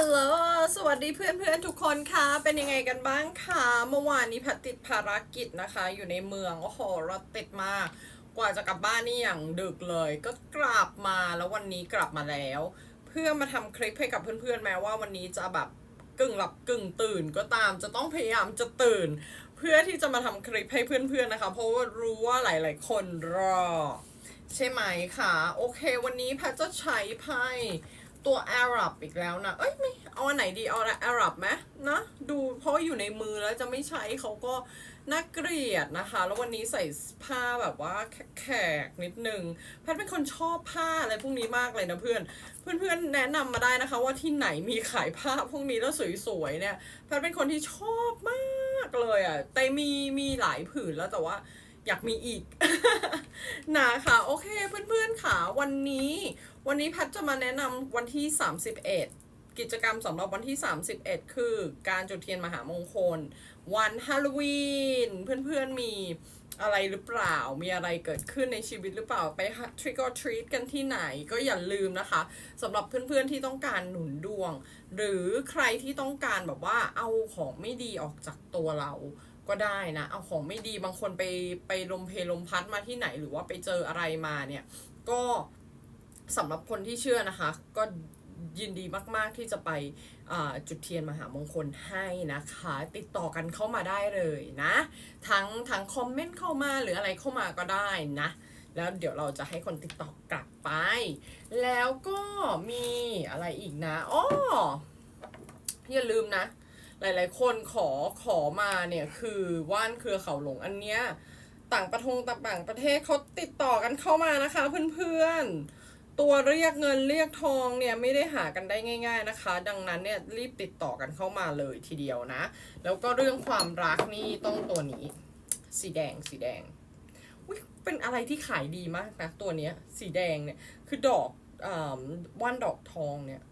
ฮัลโหล สวัสดีเพื่อนๆทุกคนค่ะ เป็นยังไงกันบ้างคะเมื่อวานนี้พัดติดภารกิจนะคะ อยู่ในเมือง โอ้โห รถติดมาก กว่าจะกลับบ้านนี่อย่างดึกเลย ก็กลับมาแล้ววันนี้กลับมาแล้ว เพื่อมาทำคลิปให้กับเพื่อนๆ แม้ว่าวันนี้จะแบบกึ่งหลับกึ่งตื่นก็ตาม จะต้องพยายามจะตื่น เพื่อที่จะมาทำคลิปให้เพื่อนๆนะคะ เพราะว่ารู้ว่าหลาย ๆ คนรอ ใช่ไหมคะ โอเค วันนี้แพทจะใช้ไพ่ ตัวอาหรับอีกแล้วนะ เอ้ยไม่เอาอันไหนดีเอาอาหรับไหมนะดูเพราะอยู่ในมือแล้วจะไม่ใช้เขาก็น่าเกลียดนะคะ แล้ววันนี้ใส่ผ้าแบบว่าแขกนิดนึงแพทเป็นคนชอบผ้าอะไรพวกนี้มากเลยนะเพื่อน เพื่อนๆแนะนำมาได้นะคะ ว่าที่ไหนมีขายผ้าพวกนี้แล้วสวยๆเนี่ยแพทเป็นคนที่ชอบมากเลยอะแต่มีมีหลายผืนแล้วแต่ว่าอยากมีอีกนะคะโอเคเพื่อนๆค่ะวันนี้ วันนี้แพทจะมาแนะนำวันที่ 31 กิจกรรมสำหรับวันที่ 31 คือการจุดเทียนมหามงคล วันฮาโลวีนเพื่อนๆมีอะไรหรือเปล่า มีอะไรเกิดขึ้นในชีวิตหรือเปล่า ไป trick or treat กันที่ไหนก็อย่าลืมนะคะสำหรับเพื่อนๆที่ต้องการหนุนดวง หรือใครที่ต้องการแบบว่าเอาของไม่ดีออกจากตัวเราก็ได้นะ เอาของไม่ดีบางคนไปไปลมเพลมพัดมาที่ไหน หรือว่าไปเจออะไรมาเนี่ย ก็ สำหรับคนที่เชื่อนะคะ ก็ยินดีมากๆที่จะไปจุดเทียนมหามงคลให้นะคะ ติดต่อกันเข้ามาได้เลยนะ ทั้งทั้งคอมเมนต์เข้ามาหรืออะไรเข้ามาก็ได้นะ แล้วเดี๋ยวเราจะให้คนติดต่อกลับไป แล้วก็มีอะไรอีกนะอ้ออย่าลืมนะ หลายๆ คนขอขอมาเนี่ยคือว่านเครือเขาหลงอันเนี้ยต่างประทงต่างประเทศเขาติดต่อกันเข้ามานะคะเพื่อนๆ ตัวเรียกเงินเรียกทองเนี่ยไม่ได้หากันได้ง่าย ๆนะคะ ดังนั้นเนี่ยรีบติดต่อกันเข้ามาเลยทีเดียวนะ แล้วก็เรื่องความรักนี่ต้องตัวนี้ สีแดงสีแดงอุ๊ยเป็นอะไรที่ขายดีมากนะตัวเนี้ยสีแดงเนี่ยคือดอกอว่านดอกทองเนี่ย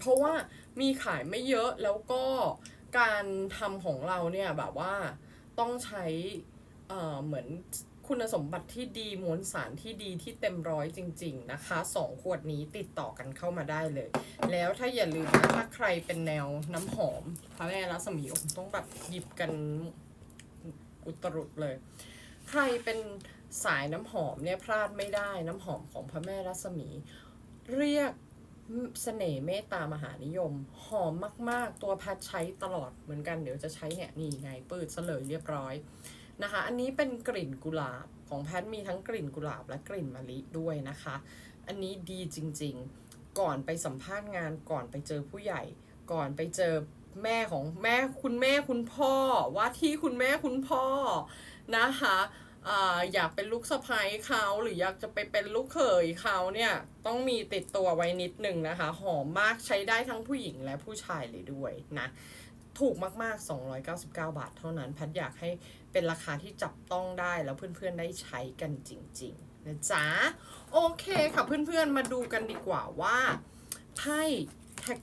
เพราะว่ามีขายไม่เยอะแล้วก็การทำของเราเนี่ยแบบว่าต้องใช้เหมือน คุณสมบัติที่ดีมวลสารที่ดีที่เต็มร้อยจริง ๆ นะคะสองขวดนี้ติดต่อกันเข้ามาได้เลย แล้วถ้าอย่าลืมนะถ้าใครเป็นแนวน้ำหอมพระแม่รัศมีผมต้องแบบหยิบกันอุตรุดเลย ใครเป็นสายน้ำหอมเนี่ยพลาดไม่ได้น้ำหอมของพระแม่รัศมี เรียกเสน่ห์เมตตามหานิยม หอมมาก ๆ ตัวแพทใช้ตลอดเหมือนกันเดี๋ยวจะใช้เนี่ยนี่ไงปืดเสลยเรียบร้อย นะคะ อันนี้เป็นกลิ่นกุหลาบของแพทมีทั้งกลิ่นกุหลาบและกลิ่นมะลิด้วยนะคะ อันนี้ดีจริงๆ ก่อนไปสัมภาษณ์งานก่อนไปเจอผู้ใหญ่ ก่อนไปเจอแม่ของแม่คุณแม่คุณพ่อว่าที่คุณแม่คุณพ่อนะคะอยากเป็นลูกสะใภ้เขาหรืออยากจะไปเป็นลูกเขยเขาเนี่ยต้องมีติดตัวไว้นิดหนึ่งนะคะ หอมมากใช้ได้ทั้งผู้หญิงและผู้ชายเลยด้วยนะ ถูกมากๆ 299 บาทเท่านั้นแพทอยากให้ เป็นราคาที่จับต้องได้แล้วเพื่อนๆได้ใช้กันจริงๆนะจ๊ะโอเคค่ะเพื่อนๆมาดูกันดีกว่าว่าไพ่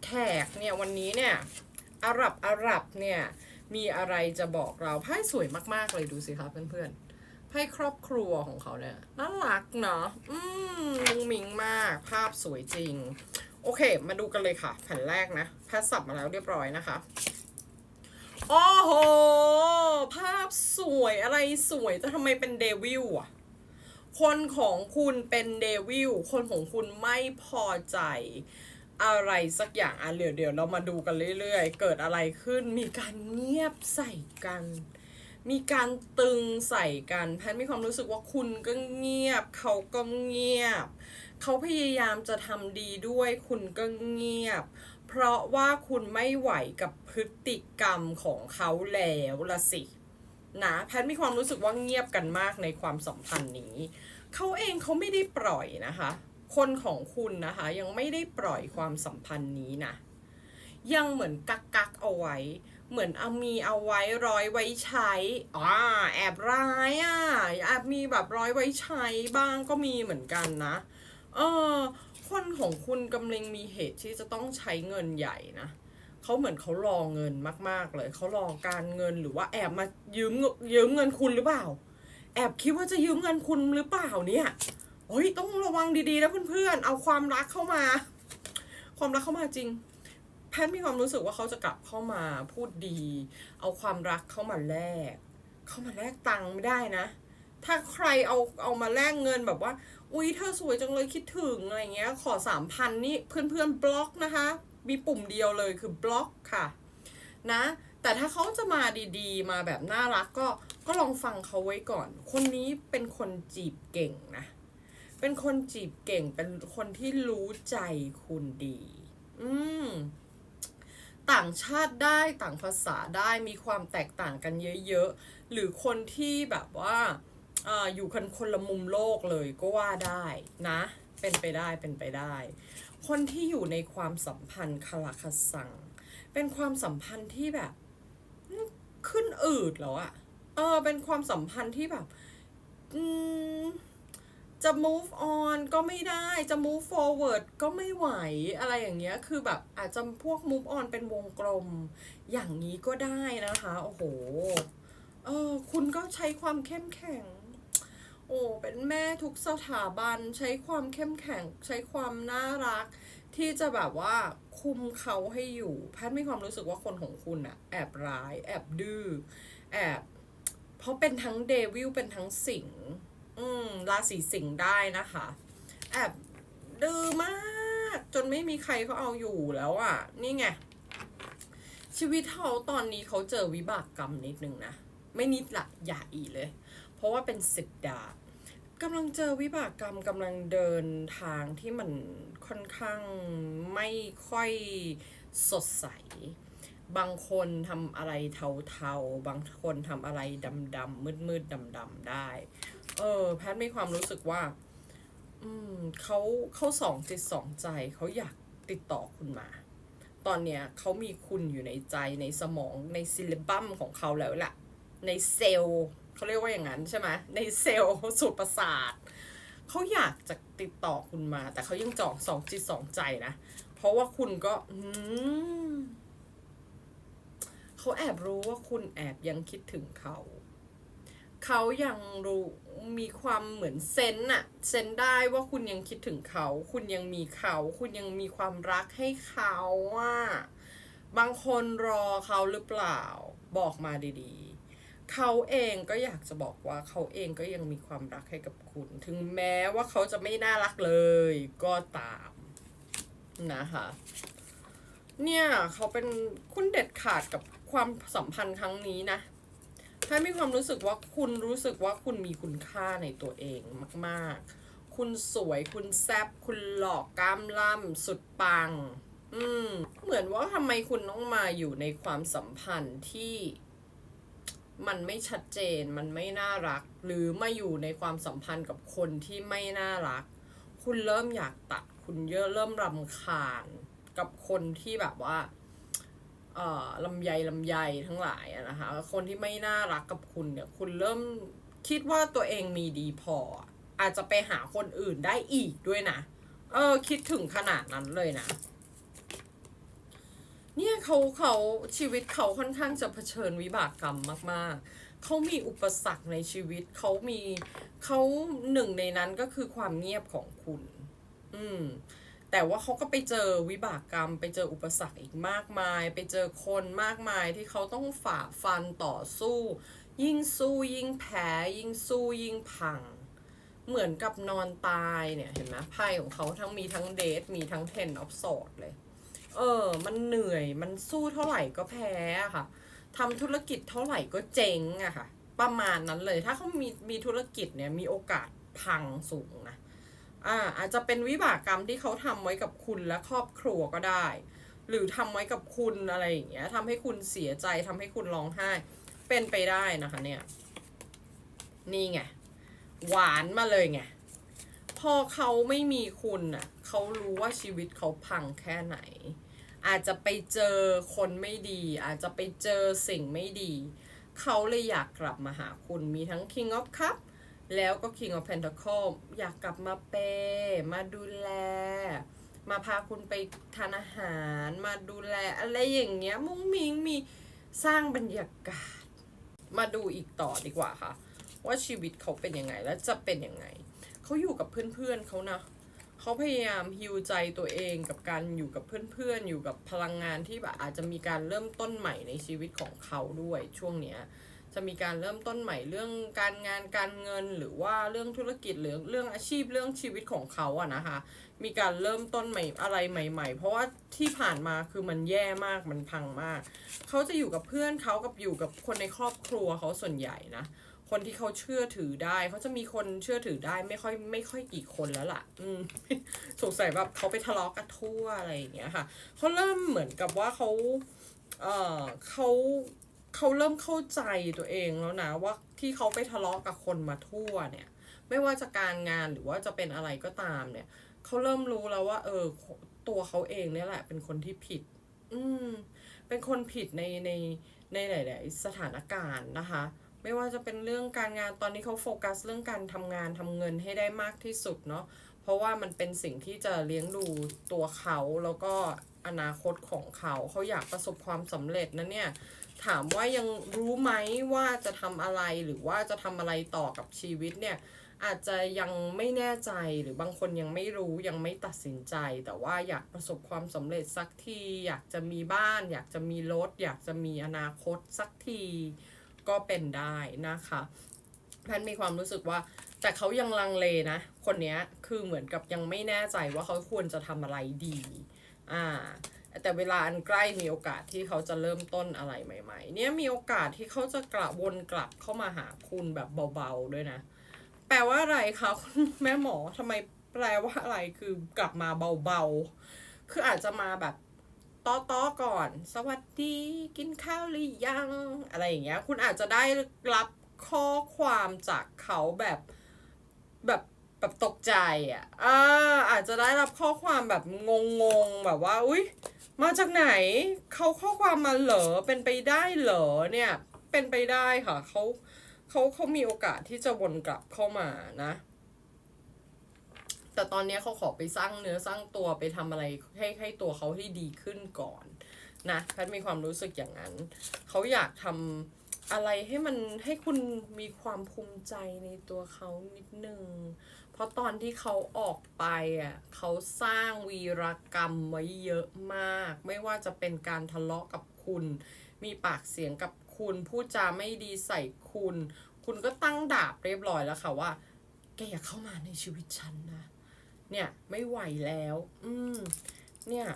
แขกเนี่ยวันนี้เนี่ยอารับอารับเนี่ยมีอะไรจะบอกเราไพ่สวยมากๆเลยดูสิคะเพื่อนๆให้ครอบครัวของเขาเนี่ยน่ารักเนาะอืมมุงมิงมากภาพสวยจริง โอเค มาดูกันเลยค่ะ แผ่นแรกนะแพทสับมาแล้วเรียบร้อยนะคะ โอ้โห ภาพสวยอะไรสวยจะทำไมเป็นเดวิลอะคนของคุณเป็นเดวิลคนของคุณไม่พอใจอะไรสักอย่างอะเดี๋ยวเดี๋ยวเรามาดูกันเรื่อยๆ เกิดอะไรขึ้นมีการเงียบใส่กัน มีการตึงใส่กัน แพทมีความรู้สึกว่าคุณก็เงียบ เขาก็เงียบ เขาพยายามจะทำดีด้วย คุณก็เงียบ เพราะว่าคุณไม่ไหวกับพฤติกรรมของเขาแล้วละสินะแพทมีความรู้สึกว่าเงียบกันมากในความสัมพันธ์นี้ เขาเองเขาไม่ได้ปล่อยนะคะ คนของคุณนะคะยังไม่ได้ปล่อยความสัมพันธ์นี้นะยังเหมือนกักกักเอาไว้ เหมือนเอามีเอาไว้ร้อยไว้ใช้อ่าแอบร้ายอะแอบมีแบบร้อยไว้ใช้บ้างก็มีเหมือนกันนะ เออ คนของคุณกำลังมีเหตุที่จะต้องใช้เงินใหญ่นะเขาเหมือนเขารอเงินมาก ๆ เลยเขารอการเงินหรือว่าแอบมายืมยืมเงินคุณหรือเปล่า แอบคิดว่าจะยืมเงินคุณหรือเปล่าเนี่ยโอ้ยต้องระวังดีๆนะเพื่อนๆเอาความรักเข้ามา ความรักเข้ามาจริง แพทมีความรู้สึกว่าเขาจะกลับเข้ามาพูดดี เอาความรักเข้ามาแลกเข้ามาแลกตังค์ไม่ได้นะ ถ้าใครเอาเอามาแลกเงินแบบว่า อุ๊ยเธอสวยจังเลยคิดถึงอะไรเงี้ย ขอสามพันนี่เพื่อนๆบล็อกนะคะ มีปุ่มเดียวเลยคือบล็อกค่ะ นะ แต่ถ้าเขาจะมาดีๆ มาแบบน่ารักก็ก็ลองฟังเขาไว้ก่อน คนนี้เป็นคนจีบเก่งนะ เป็นคนจีบเก่งเป็นคนที่รู้ใจคุณดี อืมต่างชาติได้ต่างภาษาได้มีความแตกต่างกันเยอะๆ หรือคนที่แบบว่า อยู่กันคนละมุมโลกเลยก็ว่าได้นะ เป็นไปได้เป็นไปได้ คนที่อยู่ในความสัมพันธ์คาราคาซัง เป็นความสัมพันธ์ที่แบบ ขึ้นอืดแล้วอะเออ เป็นความสัมพันธ์ที่แบบจะ move on ก็ไม่ได้ จะ move forward ก็ไม่ไหว อะไรอย่างเงี้ย คือแบบอาจจะพวก move on เป็นวงกลม อย่างนี้ก็ได้นะคะ โอ้โห เออ คุณก็ใช้ความเข้มแข็ง โอ้เป็นแม่ทุกสถาบันใช้ความเข้มแข็งใช้ความน่ารัก ที่จะแบบว่าคุมเขาให้อยู่แพทย์มีความรู้สึกว่าคนของคุณอะแอบร้าย แอบดื้อแอบ เพราะเป็นทั้งเดวิลเป็นทั้งสิงห์อืมราศีสิงห์ได้นะคะ แอบดื้อมากจนไม่มีใครเขาเอาอยู่แล้วอะนี่ไงชีวิตเขาตอนนี้เขาเจอวิบากกรรมนิดนึงนะ ไม่นิดละอย่าอีเลย เพราะว่าเป็นสิบดาบ กำลังเจอวิบากกรรมกำลังเดินทางที่มันค่อนข้างไม่ค่อยสดใส บางคนทำอะไรเทาๆ บางคนทำอะไรดำๆมืดๆดำๆได้ เออ แพทย์มีความรู้สึกว่า อืมเขาเขาสองจิตสองใจเขาอยากติดต่อคุณมา ตอนเนี้ยเขามีคุณอยู่ในใจในสมองในซิลิบัมของเขาแล้วแหละในเซลล์ เขาเรียกว่าอย่างนั้นใช่ไหมในเซลล์สูตรประสาทเขาอยากจะติดต่อคุณมา แต่เขายังจองสองจิตสองใจนะ เพราะว่าคุณก็เขาแอบรู้ว่าคุณแอบยังคิดถึงเขาเขายังรู้มีความเหมือนเซนน่ะเซนได้ว่าคุณยังคิดถึงเขา คุณยังมีเขา คุณยังมีความรักให้เขาอะบางคนรอเขาหรือเปล่า บอกมาดีๆ เขาเองก็อยากจะบอกว่าเขาเองก็ยังมีความรักให้กับคุณ ถึงแม้ว่าเขาจะไม่น่ารักเลยก็ตามนะคะเนี่ยเขาเป็นคุณเด็ดขาดกับความสัมพันธ์ครั้งนี้นะถ้ามีความรู้สึกว่าคุณรู้สึกว่าคุณมีคุณค่าในตัวเองมาก ๆ คุณสวยคุณแซบคุณหลอกกล้ามล่ำสุดปัง อืมเหมือนว่าทำไมคุณต้องมาอยู่ในความสัมพันธ์ที่ มันไม่ชัดเจน มันไม่น่ารัก หรือมาอยู่ในความสัมพันธ์กับคนที่ไม่น่ารัก คุณเริ่มอยากตัด คุณเยอะเริ่มรำคาญกับคนที่แบบว่าเอ่อลำไยลำไยทั้งหลายนะคะ คนที่ไม่น่ารักกับคุณเนี่ย คุณเริ่มคิดว่าตัวเองมีดีพอ อาจจะไปหาคนอื่นได้อีกด้วยนะ เออ คิดถึงขนาดนั้นเลยนะ เนี่ยเขาเขาชีวิตเขาค่อนข้างจะเผชิญวิบากกรรมมาก ๆ เขามีอุปสรรคในชีวิต เขามีเขาหนึ่งในนั้นก็คือความเงียบของคุณ อืม แต่ว่าเขาก็ไปเจอวิบากกรรม ไปเจออุปสรรคอีกมากมาย ไปเจอคนมากมายที่เขาต้องฝ่าฟันต่อสู้ ยิ่งสู้ยิ่งแพ้ ยิ่งสู้ยิ่งพัง เหมือนกับนอนตายเนี่ยเห็นไหมไพ่ของเขาทั้งมีทั้งเดทมีทั้งเทนออฟโซดเลย เออ มันเหนื่อยมันสู้เท่าไหร่ก็แพ้ค่ะทำธุรกิจเท่าไหร่ก็เจ๊งอะค่ะ ประมาณนั้นเลย ถ้าเขามีมีธุรกิจเนี่ยมีโอกาสพังสูงนะอ่าอาจจะเป็นวิบากกรรมที่เขาทำไว้กับคุณและครอบครัวก็ได้ หรือทำไว้กับคุณอะไรอย่างเงี้ยทำให้คุณเสียใจทำให้คุณร้องไห้ เป็นไปได้นะคะเนี่ย นี่ไง หวานมาเลยไง พอเขาไม่มีคุณน่ะเขารู้ว่าชีวิตเขาพังแค่ไหน อาจจะไปเจอคนไม่ดี อาจจะไปเจอสิ่งไม่ดี เขาเลยอยากกลับมาหาคุณมีทั้ง King of Cup แล้วก็ King of Pentacle อยากกลับมาเปย์มาดูแล มาพาคุณไปทานอาหาร มาดูแล อะไรอย่างเงี้ย มุ้งมิงมีสร้างบรรยากาศ มาดูอีกต่อดีกว่าค่ะ ว่าชีวิตเขาเป็นยังไงและจะเป็นยังไง เขาอยู่กับเพื่อนๆเขานะ เขาพยายามฮิวใจตัวเองกับการอยู่กับเพื่อนๆ อยู่กับพลังงานที่แบบอาจจะมีการเริ่มต้นใหม่ในชีวิตของเขาด้วยช่วงเนี้ยจะมีการเริ่มต้นใหม่เรื่องการงานการเงินหรือว่าเรื่องธุรกิจหรือเรื่องอาชีพเรื่องชีวิตของเขาอะนะคะ มีการเริ่มต้นใหม่อะไรใหม่ ๆ เพราะว่าที่ผ่านมาคือมันแย่มากมันพังมาก เขาจะอยู่กับเพื่อนเขากับอยู่กับคนในครอบครัวเขาส่วนใหญ่นะ คนที่เขาเชื่อถือได้เขาจะมีคนเชื่อถือได้ไม่ค่อยไม่ค่อยกี่คนแล้วล่ะ อืมสงสัยแบบเขาไปทะเลาะกันทั่วอะไรอย่างเงี้ยค่ะเขาเริ่มเหมือนกับว่าเขาเออเขาเขาเริ่มเข้าใจตัวเองแล้วนะว่าที่เขาไปทะเลาะกับคนมาทั่วเนี่ย ไม่ว่าจะการงานหรือว่าจะเป็นอะไรก็ตามเนี่ยเขาเริ่มรู้แล้วว่า เออ ตัวเขาเองเนี่ยแหละ เป็นคนที่ผิด อืม เป็นคนผิดในในในหลาย ๆ สถานการณ์นะคะ ไม่ว่าจะเป็นเรื่องการงานตอนนี้เขาโฟกัสเรื่องการทำงานทำเงินให้ได้มากที่สุดเนาะเพราะว่ามันเป็นสิ่งที่จะเลี้ยงดูตัวเขาแล้วก็อนาคตของเขาเขาอยากประสบความสำเร็จนะเนี่ยถามว่ายังรู้ไหมว่าจะทำอะไรหรือว่าจะทำอะไรต่อกับชีวิตเนี่ยอาจจะยังไม่แน่ใจหรือบางคนยังไม่รู้ยังไม่ตัดสินใจ แต่ว่าอยากประสบความสำเร็จสักที อยากจะมีบ้าน อยากจะมีรถ อยากจะมีอนาคตสักที ก็เป็นได้นะคะแพนมีความรู้สึกว่า แต่เขายังลังเลนะ คนนี้คือเหมือนกับยังไม่แน่ใจว่าเขาควรจะทำอะไรดีอ่าแต่เวลาอันใกล้มีโอกาสที่เขาจะเริ่มต้นอะไรใหม่ ๆ เนี่ยมีโอกาสที่เขาจะกระวนกลับเข้ามาหาคุณแบบเบาๆด้วยนะ แปลว่าอะไรคะคุณแม่หมอทำไมแปลว่าอะไรคือกลับมาเบาๆ คืออาจจะมาแบบ ต้อๆก่อน สวัสดีกินข้าวหรือยัง อะไรอย่างเงี้ย คุณอาจจะได้รับข้อความจากเขาแบบแบบแบบตกใจอะอ่าอาจจะได้รับข้อความแบบงงๆแบบว่า อุ๊ย มาจากไหน เขาข้อความมาเหรอ เป็นไปได้เหรอเนี่ย เป็นไปได้ค่ะ เขาเขาเขามีโอกาสที่จะวนกลับเข้ามานะ แต่ตอนนี้เขาขอไปสร้างเนื้อสร้างตัวไปทำอะไรให้ให้ตัวเขาให้ดีขึ้นก่อนนะแพทมีความรู้สึกอย่างนั้น เขาอยากทำอะไรให้มันให้คุณมีความภูมิใจในตัวเขานิดนึง เพราะตอนที่เขาออกไปอะเขาสร้างวีรกรรมไว้เยอะมาก ไม่ว่าจะเป็นการทะเลาะกับคุณ มีปากเสียงกับคุณพูดจาไม่ดีใส่คุณ คุณก็ตั้งดาบเรียบร้อยแล้วค่ะว่าแกอย่าเข้ามาในชีวิตฉันนะ เนี่ยไม่ไหวแล้ว อืม เนี่ย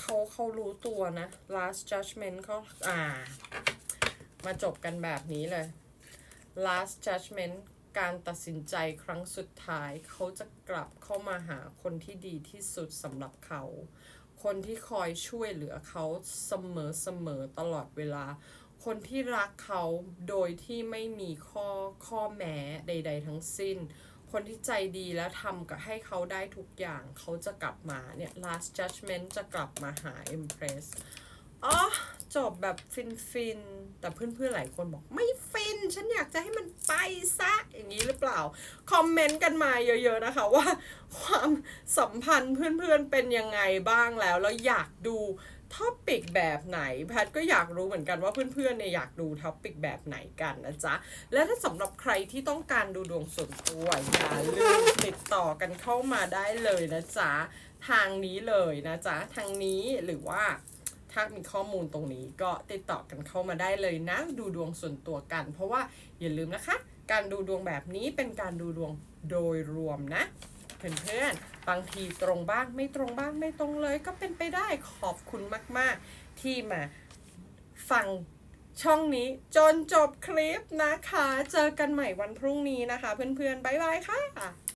เขาเขารู้ตัวนะ last judgment เขาอ่า มาจบกันแบบนี้เลย last judgment การตัดสินใจครั้งสุดท้าย เขาจะกลับเข้ามาหาคนที่ดีที่สุดสำหรับเขา คนที่คอยช่วยเหลือเขาเสมอเสมอตลอดเวลา คนที่รักเขาโดยที่ไม่มีข้อข้อแม้ใด ๆ ทั้งสิ้น คนที่ใจดีและทำกับให้เขาได้ทุกอย่างเขาจะกลับมาเนี่ย last judgment จะกลับมาหา Empress อ๋อจบแบบฟินฟินๆแต่เพื่อนๆหลายคนบอกไม่ฟิน ฉันอยากจะให้มันไปซะอย่างนี้หรือเปล่า คอมเมนต์กันมาเยอะๆนะคะว่า ความสัมพันธ์เพื่อนๆเป็นยังไงบ้างแล้ว แล้วอยากดู ท็อปิกแบบไหนแพทก็อยากรู้เหมือนกันว่าเพื่อนๆเนี่ยอยากดูท็อปิกแบบไหนกันนะจ๊ะ และถ้าสำหรับใครที่ต้องการดูดวงส่วนตัวอย่าลืมติดต่อกันเข้ามาได้เลยนะจ๊ะ ทางนี้เลยนะจ๊ะ ทางนี้หรือว่าถ้ามีข้อมูลตรงนี้ก็ติดต่อกันเข้ามาได้เลยนะ ดูดวงส่วนตัวกัน เพราะว่าอย่าลืมนะคะ การดูดวงแบบนี้เป็นการดูดวงโดยรวมนะเพื่อนๆ บางทีตรงบ้างไม่ตรงบ้างไม่ตรงเลย ก็เป็นไปได้ขอบคุณมาก ๆ ที่มาฟังช่องนี้จนจบคลิปนะคะ เจอกันใหม่วันพรุ่งนี้นะคะ เพื่อนๆ บ๊ายบายค่ะ